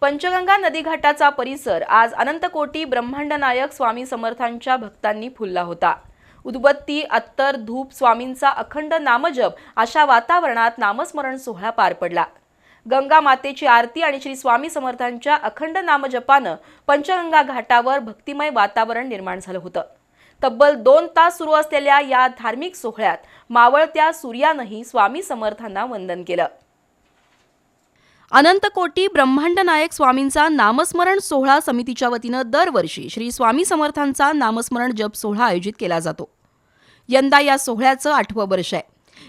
पंचगंगा नदीघाटाचा परिसर आज अनंतकोटी ब्रह्मांड नायक स्वामी समर्थांच्या भक्तांनी फुलला होता. उदबत्ती अत्तर धूप स्वामींचा अखंड नामजप अशा वातावरणात नामस्मरण सोहळा पार पडला. गंगा मातेची आरती आणि श्री स्वामी समर्थांच्या अखंड नामजपानं पंचगंगा घाटावर भक्तिमय वातावरण निर्माण झालं होतं. तब्बल दोन तास सुरू असलेल्या या धार्मिक सोहळ्यात मावळत्या सूर्यानंही स्वामी समर्थांना वंदन केलं. अनंतकोटी ब्रह्मांड नायक स्वामींचा नामस्मरण सोहळा समितीच्या वतीनं दरवर्षी श्री स्वामी समर्थांचा नामस्मरण जप सोहळा आयोजित केला जातो. यंदा या सोहळ्याचं आठवं वर्ष आहे.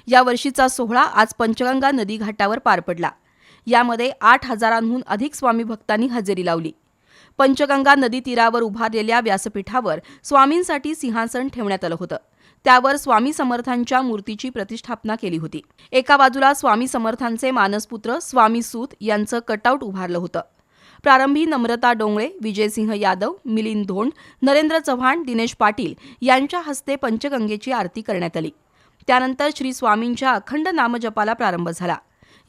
या वर्षीचा सोहळा आज पंचगंगा नदी घाटावर पार पडला. यामध्ये आठ हजारांहून अधिक स्वामी भक्तांनी हजेरी लावली. पंचगंगा नदी तीरावर उभारलेल्या व्यासपीठावर स्वामींसाठी सिंहासन ठेवण्यात आलं होतं. त्यावर स्वामी समर्थांच्या मूर्तीची प्रतिष्ठापना केली होती. एका बाजूला स्वामी समर्थांचे मानसपुत्र स्वामी सूत यांचं कटआउट उभारलं होतं. प्रारंभी नम्रता डोंगळे विजयसिंह यादव मिलिंद धोंड नरेंद्र चव्हाण दिनेश पाटील यांच्या हस्ते पंचगंगेची आरती करण्यात आली. त्यानंतर श्री स्वामींच्या अखंड नामजपाला प्रारंभ झाला.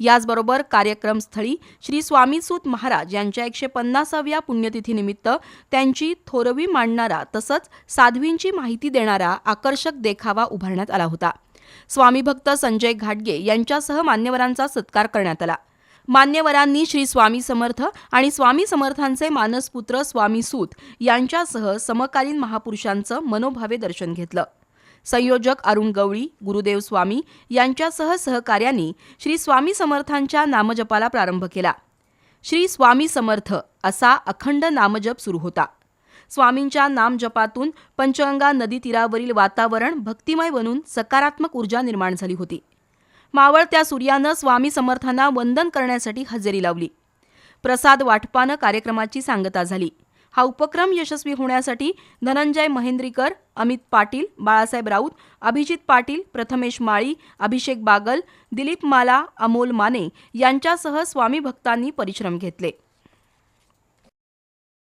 याचबरोबर कार्यक्रमस्थळी श्री स्वामीसूत महाराज यांच्या एकशे पन्नासाव्या पुण्यतिथीनिमित्त त्यांची थोरवी मांडणारा तसंच साध्वींची माहिती देणारा आकर्षक देखावा उभारण्यात आला होता. स्वामी भक्त संजय घाटगे यांच्यासह मान्यवरांचा सत्कार करण्यात आला. मान्यवरांनी श्री स्वामी समर्थ आणि स्वामी समर्थांचे मानसपुत्र स्वामी सूत यांच्यासह समकालीन महापुरुषांचं मनोभावे दर्शन घेतलं. संयोजक अरुण गवळी गुरुदेव स्वामी यांच्यासह सहकार्यांनी श्री स्वामी समर्थांच्या नामजपाला प्रारंभ केला. श्री स्वामी समर्थ असा अखंड नामजप सुरू होता. स्वामींच्या नामजपातून पंचगंगा नदी तीरावरील वातावरण भक्तिमय बनून सकारात्मक ऊर्जा निर्माण झाली होती. मावळत्या सूर्यानं स्वामी समर्थांना वंदन करण्यासाठी हजेरी लावली. प्रसाद वाटपानं कार्यक्रमाची सांगता झाली. हा उपक्रम यशस्वी होण्यासाठी धनंजय महेंद्रीकर अमित पाटील बाळासाहेब राऊत अभिजित पाटील प्रथमेश माळी अभिषेक बागल दिलीप माला अमोल माने यांच्यासह स्वामी भक्तांनी परिश्रम घेतले.